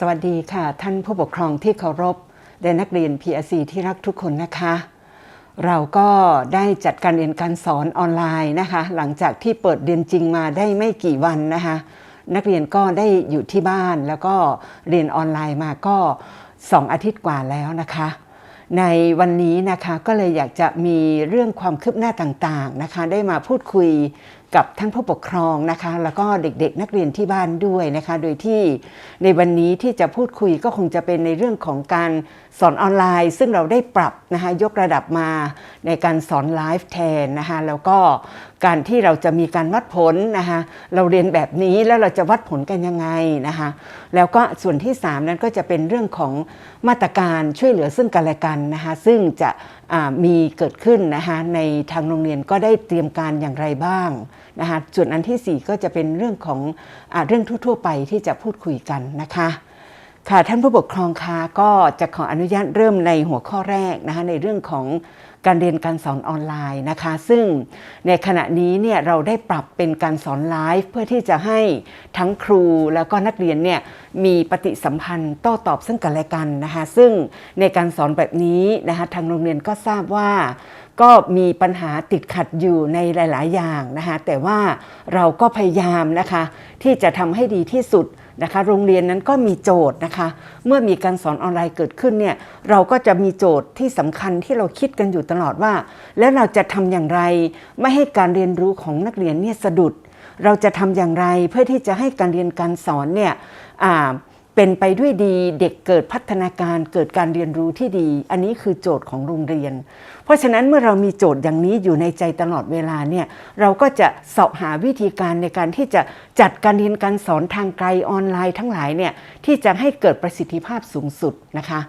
สวัสดีค่ะ ท่านผู้ปกครองที่เคารพและนักเรียน PRC ที่รักทุกคนนะคะ เราก็ได้จัดการเรียนการสอนออนไลน์นะคะ หลังจากที่เปิดเรียนจริงมาได้ไม่กี่วันนะคะ นักเรียนก็ได้อยู่ที่บ้านแล้วก็เรียนออนไลน์มาก็ 2 อาทิตย์กว่าแล้วนะคะ ในวันนี้นะคะก็เลยอยากจะมีเรื่องความคืบหน้าต่างๆนะคะ ได้มาพูดคุย กับท่านผู้ปกครองนะคะแล้วก็เด็กๆ นักเรียนที่บ้านด้วยนะคะ โดยที่ในวันนี้ที่จะพูดคุยก็คงจะเป็นในเรื่องของการสอนออนไลน์ ซึ่งเราได้ปรับนะคะยกระดับมาในการสอนไลฟ์แทนนะคะแล้วก็การที่เราจะมีการวัดผลนะคะเราเรียนแบบนี้แล้วเราจะวัดผลกันยังไงนะคะแล้วก็ส่วนที่ 3 นั้นก็จะเป็นเรื่องของมาตรการช่วยเหลือซึ่งกันและกันนะคะซึ่งจะมีเกิดขึ้นนะคะในทางโรงเรียนก็ได้เตรียมการอย่างไรบ้างนะคะส่วนอันทีสี่ 4 ก็จะเป็นเรื่องของอเรื่องทั่ว ๆ ไปที่จะพูดคุยกันนะคะค่ะท่านผู้ปกครองคะก็จะขออนุญาตเริ่มในหัวข้อแรกนะคะในเรื่องของการเรียนการสอนออนไลน์นะคะ ซึ่งในขณะนี้เนี่ยเราได้ปรับเป็นการสอนไลฟ์เพื่อที่จะให้ทั้งครูแล้วก็นักเรียนเนี่ยมีปฏิสัมพันธ์โต้ตอบซึ่งกันและกันนะคะซึ่งในการสอนแบบนี้นะคะทางโรงเรียนก็ทราบว่า ก็มีปัญหาติดขัดอยู่ในหลาย ๆ อย่างนะคะแต่ว่าเราก็พยายามนะคะที่จะทำให้ดีที่สุดนะคะโรงเรียนนั้นก็มีโจทย์นะคะ เมื่อมีการสอนออนไลน์เกิดขึ้นเนี่ยเราก็จะมีโจทย์ที่สำคัญที่เราคิดกันอยู่ตลอดว่า แล้วเราจะทำอย่างไร ไม่ให้การเรียนรู้ของนักเรียนเนี่ยสะดุด เราจะทำอย่างไรเพื่อที่จะให้การเรียนการสอนเนี่ย เป็นไปด้วยดีเด็กเกิดพัฒนาการเกิดการเรียนรู้ที่ดี อันนี้คือโจทย์ของโรงเรียน เพราะฉะนั้นเมื่อเรามีโจทย์อย่างนี้อยู่ในใจตลอดเวลาเนี่ยเราก็จะเสาะหาวิธีการในการที่จะจัดการเรียนการสอนทางไกลออนไลน์ทั้งหลายเนี่ยที่จะให้เกิดประสิทธิภาพสูงสุดนะคะ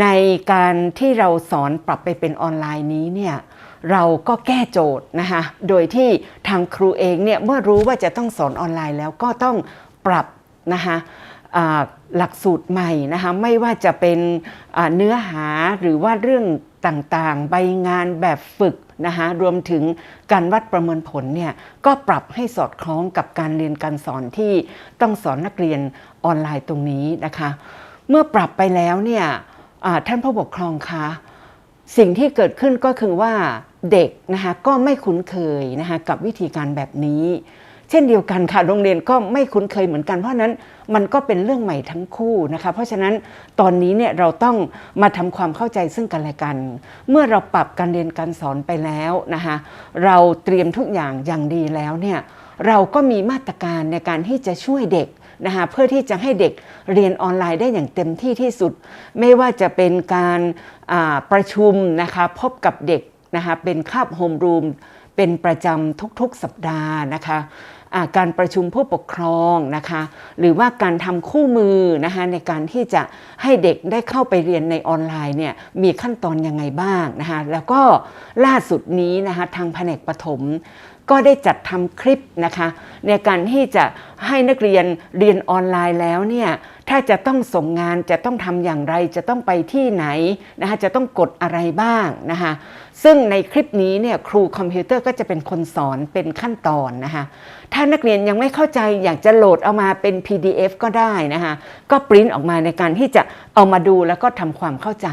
ในการที่เราสอนปรับไปเป็นออนไลน์นี้เนี่ยเราก็แก้โจทย์นะคะโดยที่ทางครูเองเนี่ยเมื่อรู้ว่าจะต้องสอนออนไลน์แล้วก็ต้องปรับนะคะ หลักสูตรใหม่นะคะไม่ว่าจะเป็นเนื้อหาหรือว่าเรื่องต่างๆ ใบงานแบบฝึกนะคะรวมถึงการวัดประเมินผลเนี่ยก็ปรับให้สอดคล้องกับการเรียนการสอนที่ต้องสอนนักเรียนออนไลน์ตรงนี้นะคะ เมื่อปรับไปแล้วเนี่ยท่านผู้ปกครองคะสิ่งที่เกิดขึ้นก็คือว่าเด็กนะคะก็ไม่คุ้นเคยนะคะกับวิธีการแบบนี้ เช่นเดียวกันค่ะโรงเรียนก็ไม่คุ้นเคยเหมือนกัน เพราะนั้นมันก็เป็นเรื่องใหม่ทั้งคู่นะคะ เพราะฉะนั้นตอนนี้เนี่ยเราต้องมาทำความเข้าใจซึ่งกันและกัน เมื่อเราปรับการเรียนการสอนไปแล้วนะคะเราเตรียมทุกอย่างอย่างดีแล้วเนี่ยเราก็มีมาตรการในการที่จะช่วยเด็กนะคะเพื่อที่จะให้เด็กเรียนออนไลน์ได้อย่างเต็มที่ที่สุด ไม่ว่าจะเป็นการประชุมนะคะพบกับเด็กนะคะเป็นคาบโฮมรูมเป็นประจำทุกๆสัปดาห์นะคะ การประชุมผู้ปกครองนะคะหรือว่าการทำคู่มือนะคะในการที่จะให้เด็กได้เข้าไปเรียนในออนไลน์เนี่ยมีขั้นตอนยังไงบ้างนะคะแล้วก็ล่าสุดนี้นะคะทางแผนกปฐม ก็ได้จัดทำคลิปนะคะในการที่จะให้นักเรียนเรียนออนไลน์แล้วเนี่ยถ้าจะต้องส่งงานจะต้องทำอย่างไรจะต้องไปที่ไหนนะคะจะต้องกดอะไรบ้างนะคะซึ่งในคลิปนี้เนี่ยครูคอมพิวเตอร์ก็จะเป็นคนสอนเป็นขั้นตอนนะคะถ้านักเรียนยังไม่เข้าใจอยากจะโหลดเอามาเป็น PDF ก็ได้นะคะก็ปริ้นออกมาในการที่จะเอามาดูแล้วก็ทำความเข้าใจ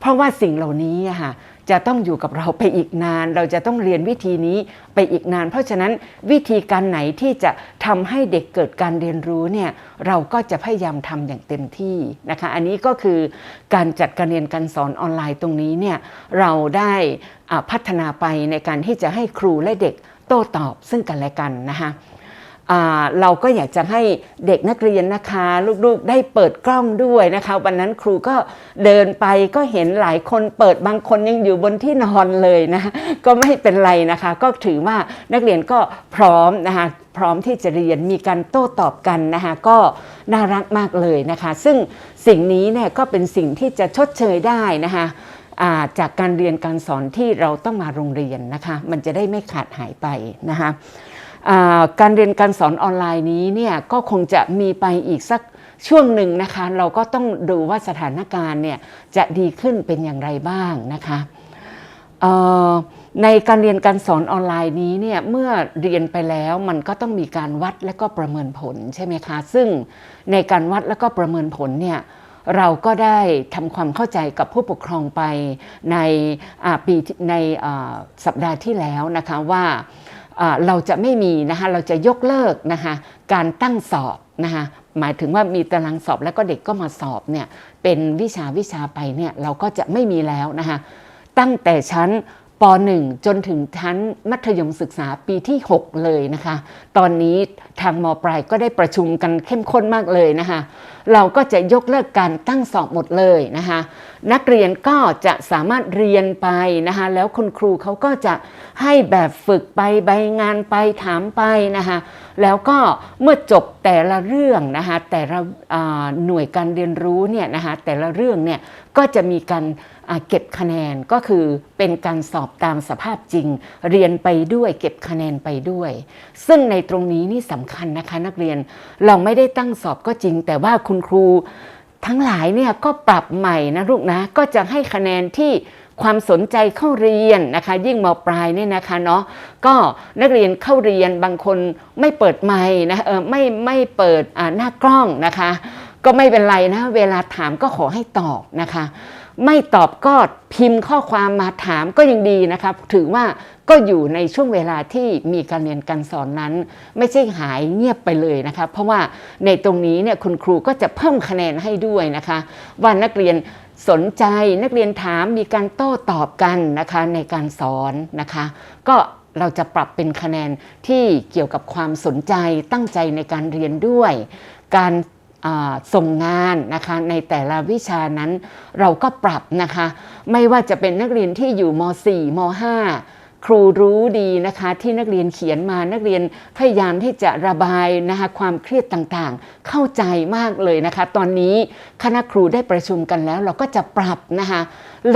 เพราะว่าสิ่งเหล่านี้ค่ะ จะต้องอยู่กับเราไปอีกนาน เราจะต้องเรียนวิธีนี้ไปอีกนาน เพราะฉะนั้นวิธีการไหนที่จะทำให้เด็กเกิดการเรียนรู้เนี่ยเราก็จะพยายามทำอย่างเต็มที่นะคะอันนี้ก็คือการจัดการเรียนการสอนออนไลน์ตรงนี้เนี่ยเราได้พัฒนาไปในการที่จะให้ครูและเด็กโต้ตอบซึ่งกันและกันนะคะ เราก็อยากจะให้เด็กนักเรียนนะคะลูกๆได้เปิดกล้องด้วยนะคะ วันนั้นครูก็เดินไปก็เห็นหลายคนเปิดบางคนยังอยู่บนที่นอนเลยนะก็ไม่เป็นไรนะคะ ก็ถือว่านักเรียนก็พร้อมนะคะพร้อมที่จะเรียนมีการโต้ตอบกันนะคะก็น่ารักมากเลยนะคะ ซึ่งสิ่งนี้เนี่ยก็เป็นสิ่งที่จะชดเชยได้นะคะาจากการเรียนการสอนที่เราต้องมาโรงเรียนนะคะ มันจะได้ไม่ขาดหายไปนะคะ การเรียนการสอนออนไลน์นี้เนี่ยก็คงจะมีไปอีกสักช่วงหนึ่งนะคะ เราก็ต้องดูว่าสถานการณ์เนี่ยจะดีขึ้นเป็นอย่างไรบ้างนะคะในการเรียนการสอนออนไลน์นี้เนี่ยเมื่อเรียนไปแล้วมันก็ต้องมีการวัดและก็ประเมินผลใช่ไหมคะ ซึ่งในการวัดและก็ประเมินผลเนี่ยเราก็ได้ทำความเข้าใจกับผู้ปกครองไปในปีในสัปดาห์ที่แล้วนะคะว่า เราจะไม่มีนะคะเราจะยกเลิกนะคะการตั้งสอบนะคะหมายถึงว่ามีตารางสอบแล้วก็เด็กก็มาสอบเนี่ยเป็นวิชาวิชาไปเนี่ยเราก็จะไม่มีแล้วนะคะตั้งแต่ชั้น ป .1 จนถึงชั้นมัธยมศึกษาปีที่ 6 เลยนะคะ ตอนนี้ทางมปลายก็ได้ประชุมกันเข้มข้นมากเลยนะคะ เราก็จะยกเลิกการตั้งสอบหมดเลยนะคะ นักเรียนก็จะสามารถเรียนไปนะคะ แล้วคุณครูเขาก็จะให้แบบฝึกไปใบงานไปถามไปนะคะ แล้วก็เมื่อจบแต่ละเรื่องนะคะแต่ละหน่วยการเรียนรู้เนี่ยนะคะแต่ละเรื่องเนี่ยก็จะมีการ เก็บคะแนนก็คือเป็นการสอบตามสภาพจริง เรียนไปด้วยเก็บคะแนนไปด้วย ซึ่งในตรงนี้นี่สำคัญนะคะนักเรียนเราไม่ได้ตั้งสอบก็จริง แต่ว่าคุณครูทั้งหลายเนี่ยก็ปรับใหม่นะลูกนะก็จะให้คะแนนที่ความสนใจเข้าเรียนนะคะ ยิ่งมปลายเนี่ยนะคะเนาะก็นักเรียนเข้าเรียนบางคนไม่เปิดไมค์นะเออไม่ไม่เปิดหน้ากล้องนะคะ ก็ไม่เป็นไรนะ เวลาถามก็ขอให้ตอบนะคะ ไม่ตอบก็พิมพ์ข้อความมาถามก็ยังดีนะครับ ถือว่าก็อยู่ในช่วงเวลาที่มีการเรียนการสอนนั้น ไม่ใช่หายเงียบไปเลยนะคะเพราะว่าในตรงนี้เนี่ยคุณครูก็จะเพิ่มคะแนนให้ด้วยนะคะว่านักเรียนสนใจนักเรียนถามมีการโต้ตอบกันนะคะในการสอนนะคะ ก็เราจะปรับเป็นคะแนนที่เกี่ยวกับความสนใจตั้งใจในการเรียนด้วย การ ส่งงานนะคะในแต่ละวิชานั้นเราก็ปรับนะคะ ไม่ว่าจะเป็นนักเรียนที่อยู่ม .4 ม .5 ครูรู้ดีนะคะที่นักเรียนเขียนมานักเรียนพยายามที่จะระบายนะคะความเครียดต่างๆ เข้าใจมากเลยนะคะ ตอนนี้คณะครูได้ประชุมกันแล้ว เราก็จะปรับนะคะ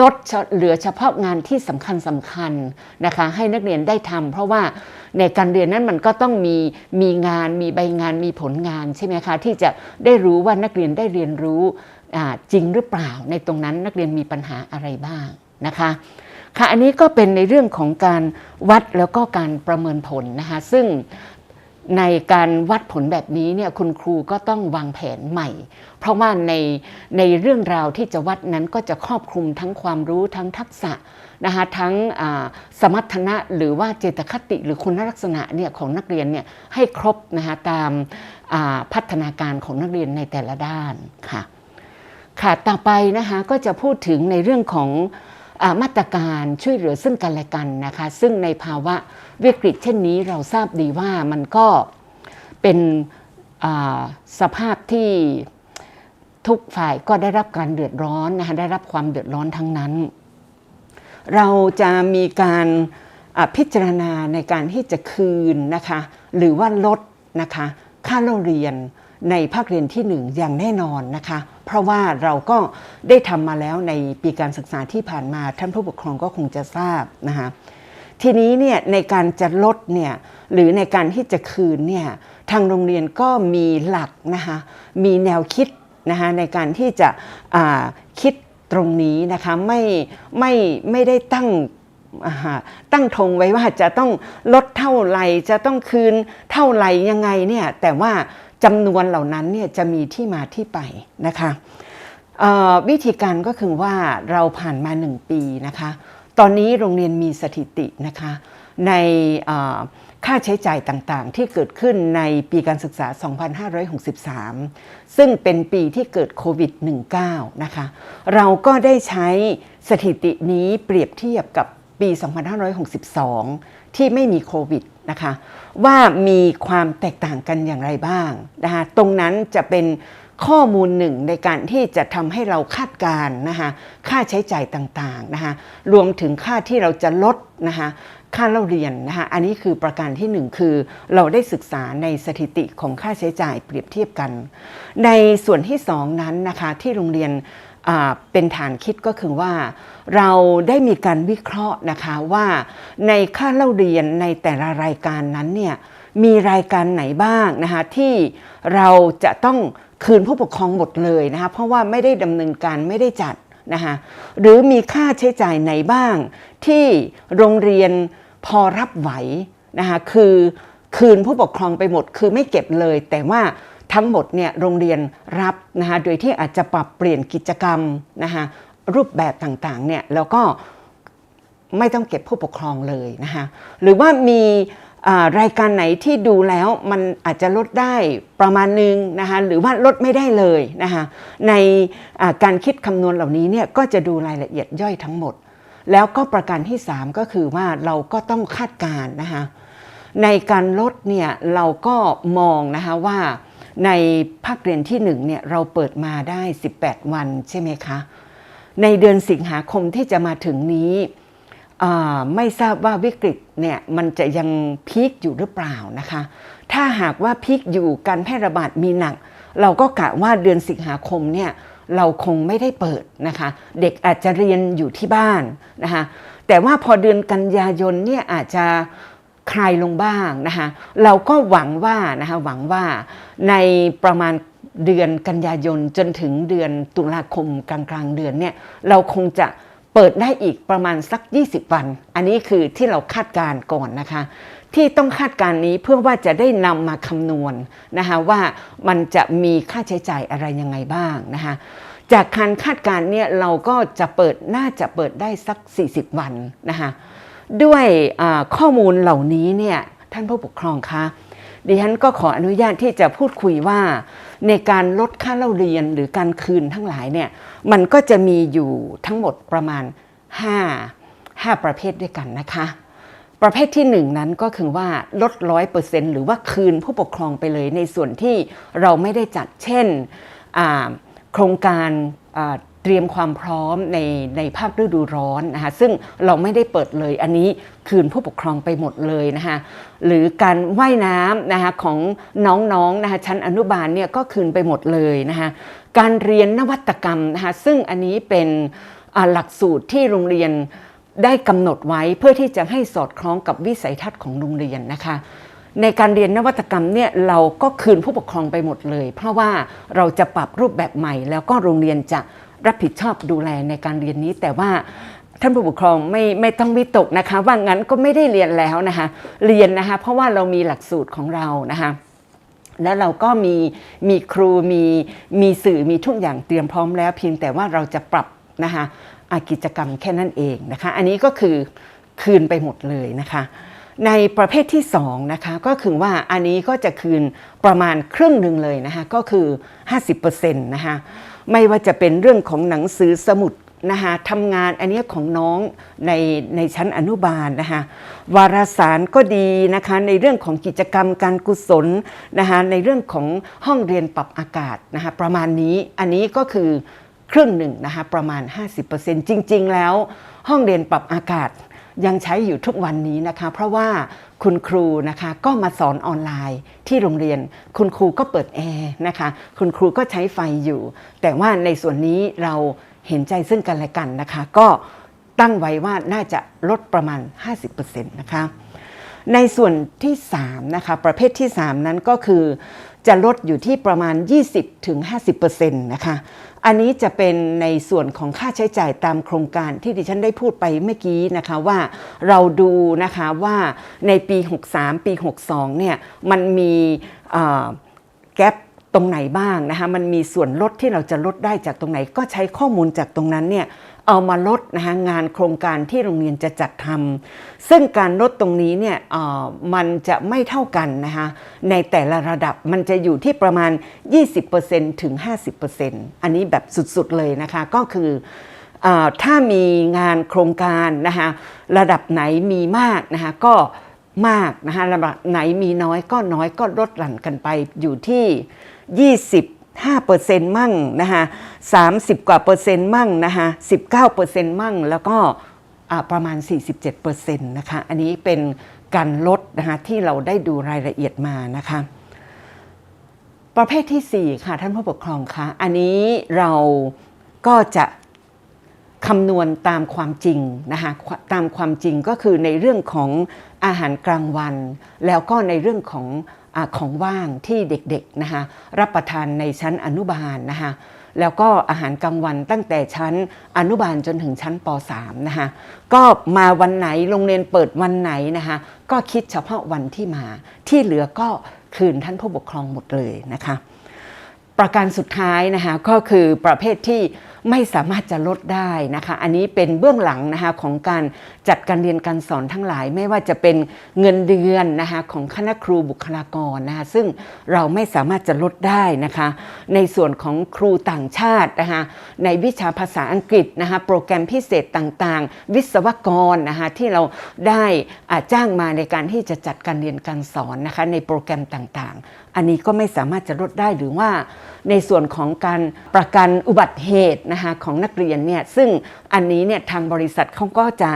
ลดเหลือเฉพาะงานที่สำคัญสำคัญนะคะ ให้นักเรียนได้ทำเพราะว่าในการเรียนนั้นมันก็ต้องมีมีงานมีใบงานมีผลงานใช่ไหมคะที่จะได้รู้ว่านักเรียนได้เรียนรู้จริงหรือเปล่าในตรงนั้นนักเรียนมีปัญหาอะไรบ้างนะคะ ค่ะอันนี้ก็เป็นในเรื่องของการวัดแล้วก็การประเมินผลนะคะซึ่งในการวัดผลแบบนี้เนี่ยคุณครูก็ต้องวางแผนใหม่ เพราะว่าในในเรื่องราวที่จะวัดนั้นก็จะครอบคลุมทั้งความรู้ทั้งทักษะนะคะทั้งสมรรถนะหรือว่าเจตคติหรือคุณลักษณะเนี่ยของนักเรียนเนี่ยให้ครบนะคะตามาพัฒนาการของนักเรียนในแต่ละด้านค่ะค่ะต่อไปนะคะก็จะพูดถึงในเรื่องของ มาตรการช่วยเหลือซึ่งกันและกันนะคะซึ่งในภาวะวิกฤตเช่นนี้เราทราบดีว่ามันก็เป็นสภาพที่ทุกฝ่ายก็ได้รับการเดือดร้อนนะคะได้รับความเดือดร้อนทั้งนั้น เราจะมีการพิจารณาในการที่จะคืนนะคะหรือว่าลดนะคะค่าเล่าเรียน ในภาคเรียนที่หนึ่งอย่างแน่นอนนะคะ เพราะว่าเราก็ได้ทำมาแล้วในปีการศึกษาที่ผ่านมาท่านผู้ปกครองก็คงจะทราบนะคะทีนี้เนี่ยในการจะลดเนี่ยหรือในการที่จะคืนเนี่ยทางโรงเรียนก็มีหลักนะคะมีแนวคิดนะคะในการที่จะคิดตรงนี้นะคะไม่ไม่ไม่ได้ตั้งตั้งธงไว้ว่าจะต้องลดเท่าไหร่จะต้องคืนเท่าไหร่ยังไงเนี่ยแต่ว่า จำนวนเหล่านั้นเนี่ยจะมีที่มาที่ไปนะคะวิธีการก็คือว่าเราผ่านมาหนึ่งปีนะคะ ตอนนี้โรงเรียนมีสถิตินะคะ ในค่าใช้จ่ายต่างๆ ที่เกิดขึ้นในปีการศึกษา 2563 ซึ่งเป็นปีที่เกิดโควิด -19 นะคะ เราก็ได้ใช้สถิตินี้เปรียบเทียบกับปี 2562 ที่ไม่มีโควิดนะคะว่ามีความแตกต่างกันอย่างไรบ้างนะคะตรงนั้นจะเป็นข้อมูลหนึ่งในการที่จะทำให้เราคาดการณ์นะคะค่าใช้จ่ายต่างๆนะคะรวมถึงค่าที่เราจะลดนะคะค่าเล่าเรียนนะคะอันนี้คือประการที่หนึ่งคือเราได้ศึกษาในสถิติของค่าใช้จ่ายเปรียบเทียบกัน ในส่วนที่สองนั้นนะคะที่โรงเรียน เป็นฐานคิดก็คือว่า เราได้มีการวิเคราะห์นะคะว่าในค่าเล่าเรียนในแต่ละรายการนั้นเนี่ยมีรายการไหนบ้างนะคะที่เราจะต้องคืนผู้ปกครองหมดเลยนะคะเพราะว่าไม่ได้ดำเนินการไม่ได้จัดนะคะหรือมีค่าใช้จ่ายไหนบ้าง ที่โรงเรียนพอรับไหวนะคะคือคืนผู้ปกครองไปหมดคือไม่เก็บเลย แต่ว่า ทั้งหมดเนี่ยโรงเรียนรับนะคะโดยที่อาจจะปรับเปลี่ยนกิจกรรมนะคะรูปแบบต่างๆเนี่ยแล้วก็ไม่ต้องเก็บผู้ปกครองเลยนะคะหรือว่ามีรายการไหนที่ดูแล้วมันอาจจะลดได้ประมาณนึงนะคะหรือว่าลดไม่ได้เลยนะคะในการคิดคำนวณเหล่านี้เนี่ยก็จะดูรายละเอียดย่อยทั้งหมด แล้วก็ประการที่ 3 ก็คือว่าเราก็ต้องคาดการณ์นะคะในการลดเนี่ยเราก็มองนะคะว่า ในภาคเรียนที่1เนี่ยเราเปิดมาได้ 18 วันใช่ไหมคะ ในเดือนสิงหาคมที่จะมาถึงนี้ไม่ทราบว่าวิกฤตเนี่ยมันจะยังพีคอยู่หรือเปล่านะคะ ถ้าหากว่าพีคอยู่การแพร่ระบาดมีหนัก เราก็กะว่าเดือนสิงหาคมเนี่ยเราคงไม่ได้เปิดนะคะ เด็กอาจจะเรียนอยู่ที่บ้านนะคะแต่ว่าพอเดือนกันยายนเนี่ยอาจจะ คลายลงบ้างนะคะเราก็หวังว่านะคะหวังว่าในประมาณเดือนกันยายนจนถึงเดือนตุลาคมกลางกลางเดือนเนี่ยเราคงจะเปิดได้อีกประมาณสัก 20 วัน อันนี้คือที่เราคาดการณ์ก่อนนะคะ ที่ต้องคาดการณ์นี้เพื่อว่าจะได้นำมาคำนวณนะคะว่ามันจะมีค่าใช้จ่ายอะไรยังไงบ้างนะคะจากการคาดการณ์เนี่ยเราก็จะเปิดน่าจะเปิดได้สัก 40 วันนะคะ ด้วยข้อมูลเหล่านี้เนี่ยท่านผู้ปกครองคะดิฉันก็ขออนุญาตที่จะพูดคุยว่าในการลดค่าเล่าเรียนหรือการคืนทั้งหลายเนี่ยมันก็จะมีอยู่ทั้งหมดประมาณ 5 5 ประเภทด้วยกันนะคะ ประเภทที่หนึ่งนั้นก็คือว่าลดร้อยเปอร์เซ็นต์หรือว่าคืนผู้ปกครองไปเลยในส่วนที่เราไม่ได้จัดเช่นโครงการ เตรียมความพร้อมในในภาคฤดูร้อนนะคะซึ่งเราไม่ได้เปิดเลยอันนี้คืนผู้ปกครองไปหมดเลยนะคะหรือการว่ายน้ำนะคะของน้องๆนะคะชั้นอนุบาลเนี่ยก็คืนไปหมดเลยนะคะการเรียนนวัตกรรมนะคะซึ่งอันนี้เป็นหลักสูตรที่โรงเรียนได้กำหนดไว้เพื่อที่จะให้สอดคล้องกับวิสัยทัศน์ของโรงเรียนนะคะในการเรียนนวัตกรรมเนี่ยเราก็คืนผู้ปกครองไปหมดเลย เพราะว่าเราจะปรับรูปแบบใหม่แล้วก็โรงเรียนจะ รับผิดชอบดูแลในการเรียนนี้ แต่ว่าท่านผู้ปกครองไม่ไม่ต้องวิตกนะคะ ว่างั้นก็ไม่ได้เรียนแล้วนะคะ เรียนนะคะ เพราะว่าเรามีหลักสูตรของเรานะคะแล้วเราก็มีมีครูมีมีสื่อมีทุกอย่างเตรียมพร้อมแล้ว เพียงแต่ว่าเราจะปรับนะคะอากิจกรรมแค่นั้นเองนะคะ อันนี้ก็คือคืนไปหมดเลยนะคะ ในประเภทที่2นะคะก็คือว่าอันนี้ก็จะคืนประมาณครึ่งหนึ่งเลยนะคะก็คือ 50%นะคะ ไม่ว่าจะเป็นเรื่องของหนังสือสมุดนะคะทำงานอันนี้ของน้องในในชั้นอนุบาลนะคะวารสารก็ดีนะคะในเรื่องของกิจกรรมการกุศลนะคะในเรื่องของห้องเรียนปรับอากาศนะคะประมาณนี้อันนี้ก็คือครึ่งหนึ่งนะคะประมาณ 50%จริง ๆ แล้ว ห้องเรียนปรับอากาศยังใช้อยู่ทุกวันนี้นะคะ เพราะว่า คุณครูนะคะก็มาสอนออนไลน์ที่โรงเรียน คุณครูก็เปิดแอร์นะคะคุณครูก็ใช้ไฟอยู่ แต่ว่าในส่วนนี้เราเห็นใจซึ่งกันและกันนะคะ ก็ตั้งไว้ว่าน่าจะลดประมาณ 50%นะคะในส่วนที่3นะคะประเภทที่ 3 นั้นก็คือจะลดอยู่ที่ประมาณ 20-50%นะคะ อันนี้จะเป็นในส่วนของค่าใช้จ่ายตามโครงการที่ดิฉันได้พูดไปเมื่อกี้นะคะว่าเราดูนะคะว่าในปี 63 ปี 62 เนี่ยมันมีแกลบตรงไหนบ้างนะคะมันมีส่วนลดที่เราจะลดได้จากตรงไหน ก็ใช้ข้อมูลจากตรงนั้นเนี่ย เอามาลดนะคะงานโครงการที่โรงเรียนจะจัดทำซึ่งการลดตรงนี้เนี่ยมันจะไม่เท่ากันนะคะในแต่ละระดับมันจะอยู่ที่ประมาณ 20%ถึง 50%อันนี้แบบสุดๆเลยนะคะก็คือออถ้ามีงานโครงการนะคะระดับไหนมีมากนะคะก็มากนะคะระดับไหนมีน้อยก็น้อยก็ลดหลั่นกันไปอยู่ที่ 20 5เปอร์เซ็นต์มั่งนะคะ30 กว่าเปอร์เซ็นต์มั่งนะคะ19เปอร์เซ็นต์มั่ง แล้วก็ประมาณ 47เปอร์เซ็นต์นะคะ อันนี้เป็นการลดนะคะที่เราได้ดูรายละเอียดมานะคะ ประเภทที่ 4 ค่ะท่านผู้ปกครองคะ อันนี้เราก็จะคำนวณตามความจริงนะคะตามความจริงก็คือในเรื่องของอาหารกลางวัน แล้วก็ในเรื่องของ ของว่างที่เด็กๆนะคะรับประทานในชั้นอนุบาลนะคะแล้วก็อาหารกลางวันตั้งแต่ชั้นอนุบาลจนถึงชั้นป .3 นะคะก็มาวันไหนโรงเรียนเปิดวันไหนนะคะก็คิดเฉพาะวันที่มา ที่เหลือก็คืนท่านผู้ปกครองหมดเลยนะคะ ประการสุดท้ายนะคะก็คือประเภทที่ ไม่สามารถจะลดได้นะคะ อันนี้เป็นเบื้องหลังนะคะของการจัดการเรียนการสอนทั้งหลาย ไม่ว่าจะเป็นเงินเดือนนะคะของคณะครูบุคลากรนะคะซึ่งเราไม่สามารถจะลดได้นะคะ ในส่วนของครูต่างชาตินะคะในวิชาภาษาอังกฤษนะคะโปรแกรมพิเศษต่างๆ วิศวกรนะคะที่เราได้จ้างมาในการที่จะจัดการเรียนการสอนนะคะในโปรแกรมต่างๆ อันนี้ก็ไม่สามารถจะลดได้หรือว่าในส่วนของการประกันอุบัติเหตุนะคะของนักเรียนเนี่ยซึ่งอันนี้เนี่ยทางบริษัทเขาก็จะ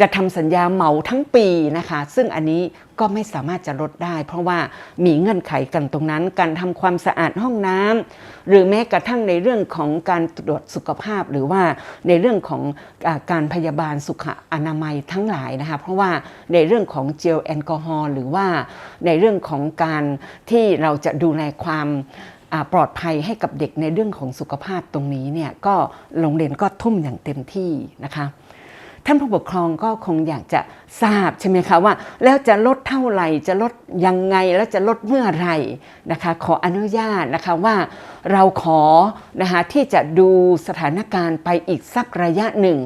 จะทำสัญญาเหมาทั้งปีนะคะ ซึ่งอันนี้ก็ไม่สามารถจะลดได้ เพราะว่ามีเงื่อนไขกันตรงนั้น การทำความสะอาดห้องน้ำหรือแม้กระทั่งในเรื่องของการตรวจสุขภาพ หรือว่าในเรื่องของอการพยาบาลสุขอนามัยทั้งหลายนะคะเพราะว่าในเรื่องของเจลแอลกอฮอล์หรือว่าในเรื่องของการที่เราจะดูแลความ ปลอดภัยให้กับเด็กในเรื่องของสุขภาพตรงนี้เนี่ยก็โรงเรียนก็ทุ่มอย่างเต็มที่นะคะท่านผู้ปกครองก็คงอยากจะทราบใช่ไหมคะว่า แล้วจะลดเท่าไหร่จะลดยังไงแล้วจะลดเมื่อไหร่นะคะ ขออนุญาตนะคะว่าเราขอนะคะที่จะดูสถานการณ์ไปอีกสักระยะหนึ่ง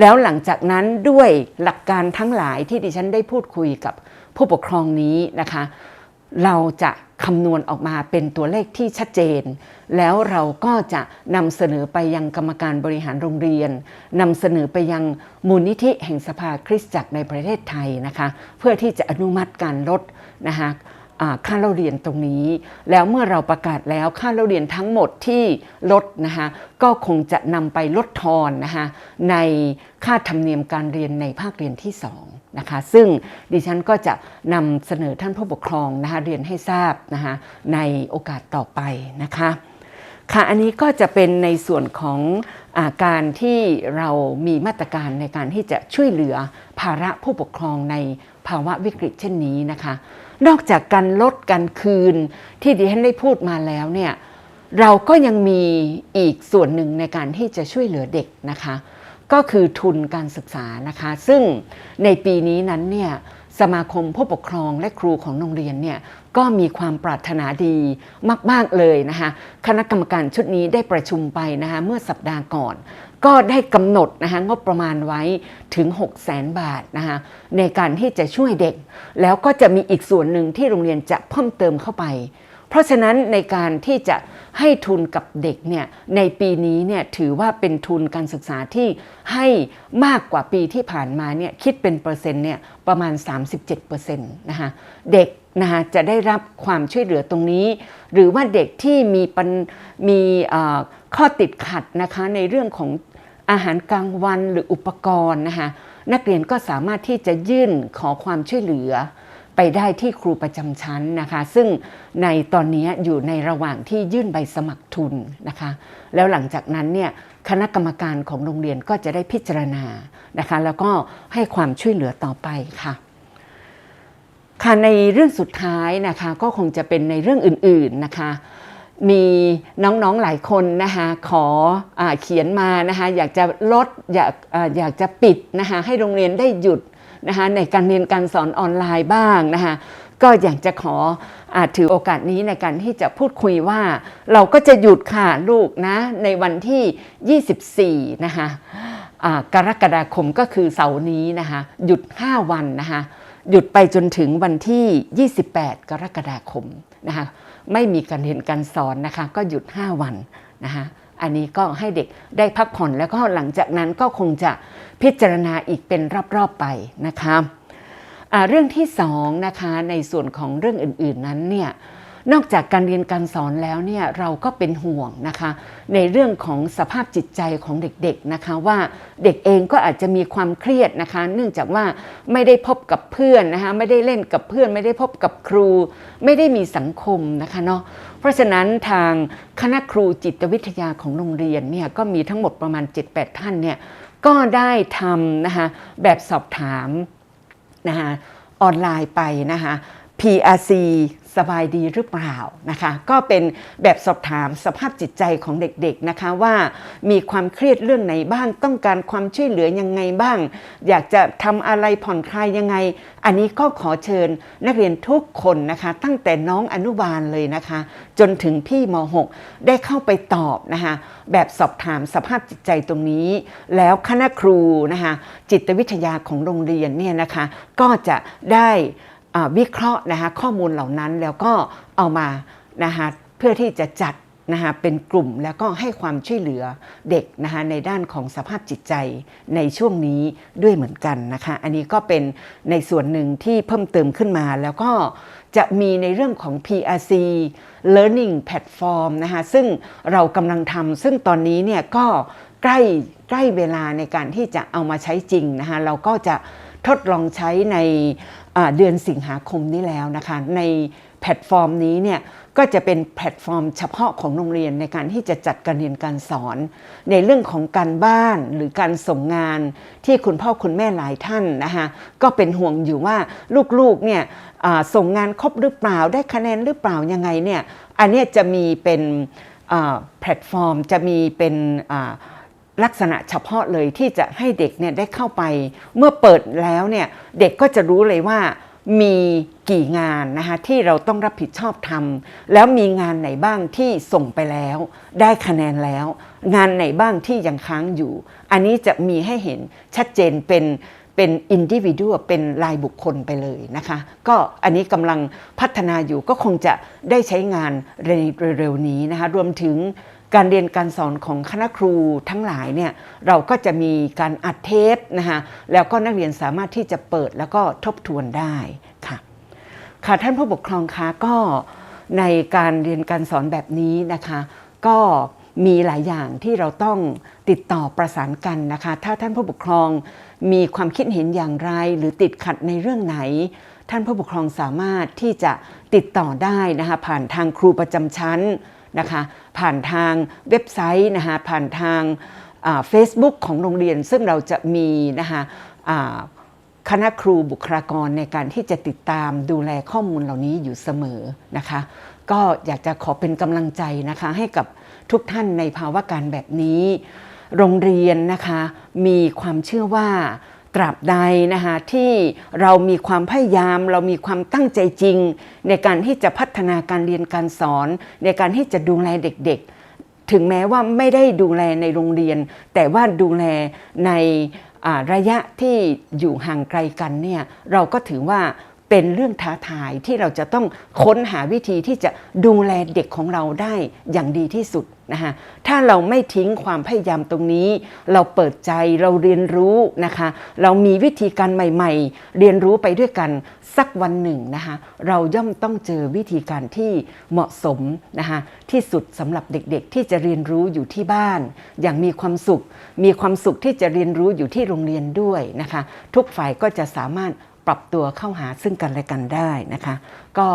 แล้วหลังจากนั้นด้วยหลักการทั้งหลายที่ดิฉันได้พูดคุยกับผู้ปกครองนี้นะคะ เราจะคำนวณออกมาเป็นตัวเลขที่ชัดเจน แล้วเราก็จะนำเสนอไปยังกรรมการบริหารโรงเรียนนำเสนอไปยังมูลนิธิแห่งสภาคริสตจักรในประเทศไทยนะคะ เพื่อที่จะอนุมัติการลดนะคะค่าเล่าเรียนตรงนี้ แล้วเมื่อเราประกาศแล้วค่าเล่าเรียนทั้งหมดที่ลดนะคะก็คงจะนำไปลดทอนนะคะในค่าธรรมเนียมการเรียนในภาคเรียนที่สอง นะคะซึ่งดิฉันก็จะนำเสนอท่านผู้ปกครองนะคะเรียนให้ทราบนะคะในโอกาสต่อไปนะคะค่ะอันนี้ก็จะเป็นในส่วนของอาการที่เรามีมาตรการในการที่จะช่วยเหลือภาระผู้ปกครองในภาวะวิกฤตเช่นนี้นะคะ นอกจากการลดการคืนที่ดิฉันได้พูดมาแล้วเนี่ยเราก็ยังมีอีกส่วนหนึ่งในการที่จะช่วยเหลือเด็กนะคะ ก็คือทุนการศึกษานะคะ ซึ่งในปีนี้นั้นเนี่ยสมาคมผู้ปกครองและครูของโรงเรียนเนี่ยก็มีความปรารถนาดีมาก ๆ เลยนะคะคณะกรรมการชุดนี้ได้ประชุมไปนะคะเมื่อสัปดาห์ก่อน ก็ได้กำหนดนะคะงบประมาณไว้ถึง 6 0 0แสนบาทนะคะในการที่จะช่วยเด็ก แล้วก็จะมีอีกส่วนหนึ่งที่โรงเรียนจะเพิ่มเติมเข้าไป ราะฉะนั้นในการที่จะให้ทุนกับเด็กเนี่ยในปีนี้เนี่ยถือว่าเป็นทุนการศึกษาที่ให้มากกว่าปีที่ผ่านมาเนี่ยคิดเป็นเปอร์เซ็นต์เนี่ยประมาณ 37%นะคะเด็กนะคะจะได้รับความช่วยเหลือตรงนี้ หรือว่าเด็กที่มีปัญมีข้อติดขัดนะคะในเรื่องของอาหารกลางวันหรืออุปกรณ์นะคะนักเรียนก็สามารถที่จะยื่นขอความช่วยเหลือ ไปได้ที่ครูประจำชั้นนะคะ ซึ่งในตอนนี้อยู่ในระหว่างที่ยื่นใบสมัครทุนนะคะ แล้วหลังจากนั้นเนี่ยคณะกรรมการของโรงเรียนก็จะได้พิจารณานะคะ แล้วก็ให้ความช่วยเหลือต่อไปค่ะค่ะในเรื่องสุดท้ายนะคะก็คงจะเป็นในเรื่องอื่นๆนะคะมีน้องๆหลายคนนะคะขออเขียนมานะคะอยากจะลดอยากออยากจะปิดนะคะให้โรงเรียนได้หยุด นะคะในการเรียนการสอนออนไลน์บ้างนะคะก็อยากจะขออาจถือโอกาสนี้ในการที่จะพูดคุยว่า เราก็จะหยุดค่ะลูกนะ ในวันที่ 24 นะคะกรกฎาคมก็คือเสาร์นี้นะคะหยุด 5 วันนะคะหยุดไปจนถึงวันที่ 28 กรกฎาคมนะคะไม่มีการเรียนการสอนนะคะก็หยุด 5 วันนะคะ อันนี้ก็ให้เด็กได้พักผ่อนแล้วก็หลังจากนั้นก็คงจะพิจารณาอีกเป็นรอบๆไปนะคะเรื่องที่สองนะคะในส่วนของเรื่องอื่นๆนั้นเนี่ยนอกจากการเรียนการสอนแล้วเนี่ยเราก็เป็นห่วงนะคะในเรื่องของสภาพจิตใจของเด็กๆนะคะว่าเด็กเองก็อาจจะมีความเครียดนะคะ เนื่องจากว่าไม่ได้พบกับเพื่อนนะคะไม่ได้เล่นกับเพื่อน ไม่ได้พบกับครู ไม่ได้มีสังคมนะคะเนาะ ราะฉะนั้นทางคณะครูจิตวิทยาของโรงเรียนเนี่ยก็มีทั้งหมดประมาณ 7-8 ท่านเนี่ยก็ได้ทำนะคะแบบสอบถามนะคะออนไลน์ไปนะคะ PRC สบายดีหรือเปล่านะคะก็เป็นแบบสอบถามสภาพจิตใจของเด็กๆนะคะว่ามีความเครียดเรื่องไหนบ้างต้องการความช่วยเหลือยังไงบ้าง อยากจะทำอะไรผ่อนคลายยังไง อันนี้ก็ขอเชิญนักเรียนทุกคนนะคะตั้งแต่น้องอนุบาลเลยนะคะ จนถึงพี่ม .6 ได้เข้าไปตอบนะคะแบบสอบถามสภาพจิตใจตรงนี้ แล้วคณะครูนะคะจิตวิทยาของโรงเรียนเนี่ยนะคะก็จะได้ วิเคราะห์นะคะข้อมูลเหล่านั้นแล้วก็เอามานะคะเพื่อที่จะจัดนะคะเป็นกลุ่มแล้วก็ให้ความช่วยเหลือเด็กนะคะในด้านของสภาพจิตใจในช่วงนี้ด้วยเหมือนกันนะคะ อันนี้ก็เป็นในส่วนหนึ่งที่เพิ่มเติมขึ้นมาแล้วก็จะมีในเรื่องของ PRC Learning Platform นะคะซึ่งเรากำลังทำซึ่งตอนนี้เนี่ยก็ใกล้ใกล้เวลาในการที่จะเอามาใช้จริงนะคะเราก็จะ ทดลองใช้ในเดือนสิงหาคมนี้แล้วนะคะในแพลตฟอร์มนี้เนี่ยก็จะเป็นแพลตฟอร์มเฉพาะของโรงเรียนในการที่จะจัดการเรียนการสอน ในเรื่องของการบ้านหรือการส่งงานที่คุณพ่อคุณแม่หลายท่านนะคะก็เป็นห่วงอยู่ว่าลูกๆเนี่ยส่งงานครบหรือเปล่าได้คะแนนหรือเปล่ายังไงเนี่ยอันนี้จะมีเป็นแพลตฟอร์มจะมีเป็นอ่า ลักษณะเฉพาะเลยที่จะให้เด็กเนี่ยได้เข้าไป เมื่อเปิดแล้วเนี่ยเด็กก็จะรู้เลยว่ามีกี่งานนะคะที่เราต้องรับผิดชอบทำแล้วมีงานไหนบ้างที่ส่งไปแล้ว ได้คะแนนแล้ว งานไหนบ้างที่ยังค้างอยู่ อันนี้จะมีให้เห็นชัดเจนเป็นเป็นอินดิวิ a วเป็นรายบุคคลไปเลยนะคะ ก็อันนี้กำลังพัฒนาอยู่ก็คงจะได้ใช้งานเร็วๆนี้นะคะรวมถึง การเรียนการสอนของคณะครูทั้งหลายเนี่ยเราก็จะมีการอัดเทปนะคะแล้วก็นักเรียนสามารถที่จะเปิดแล้วก็ทบทวนได้ค่ะค่ะท่านผู้ปกครองคะก็ในการเรียนการสอนแบบนี้นะคะ ก็มีหลายอย่างที่เราต้องติดต่อประสานกันนะคะ ถ้าท่านผู้ปกครองมีความคิดเห็นอย่างไร หรือติดขัดในเรื่องไหน ท่านผู้ปกครองสามารถที่จะติดต่อได้นะคะผ่านทางครูประจำชั้น นะคะผ่านทางเว็บไซต์นะคะผ่านทางเฟซบุ๊กของโรงเรียน ซึ่งเราจะมีนะคะคณะครูบุคลากรในการที่จะติดตามดูแลข้อมูลเหล่านี้อยู่เสมอนะคะ ก็อยากจะขอเป็นกำลังใจนะคะให้กับทุกท่านในภาวะการแบบนี้ โรงเรียนนะคะมีความเชื่อว่า ตราบใดนะคะที่เรามีความพยายาม เรามีความตั้งใจจริง ในการที่จะพัฒนาการเรียนการสอน ในการที่จะดูแลเด็กๆ ถึงแม้ว่าไม่ได้ดูแลในโรงเรียน แต่ว่าดูแลในระยะที่อยู่ห่างไกลกันเนี่ยเราก็ถือว่า เป็นเรื่องท้าทายที่เราจะต้องค้นหาวิธีที่จะดูแลเด็กของเราได้อย่างดีที่สุดนะคะถ้าเราไม่ทิ้งความพยายามตรงนี้ เราเปิดใจเราเรียนรู้นะคะ เรามีวิธีการใหม่ ๆ เรียนรู้ไปด้วยกันสักวันหนึ่งนะคะเราย่อมต้องเจอวิธีการที่เหมาะสมนะคะที่สุดสำหรับเด็กๆ ที่จะเรียนรู้อยู่ที่บ้าน อย่างมีความสุข มีความสุขที่จะเรียนรู้อยู่ที่โรงเรียนด้วยนะคะ ทุกฝ่ายก็จะสามารถ ปรับตัวเข้าหาซึ่งกันและกันได้นะคะ ก็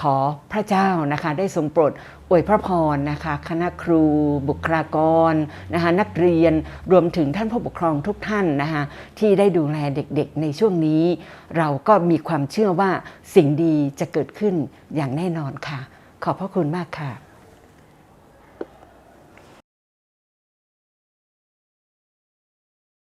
ขอพระเจ้านะคะได้ทรงโปรดอวยพระพรนะคะ คณะครู บุคลากรนะคะนักเรียนรวมถึงท่านผู้ปกครองทุกท่านนะคะที่ได้ดูแลเด็กๆ ในช่วงนี้ เราก็มีความเชื่อว่าสิ่งดีจะเกิดขึ้นอย่างแน่นอนค่ะ ขอบพระคุณมากค่ะ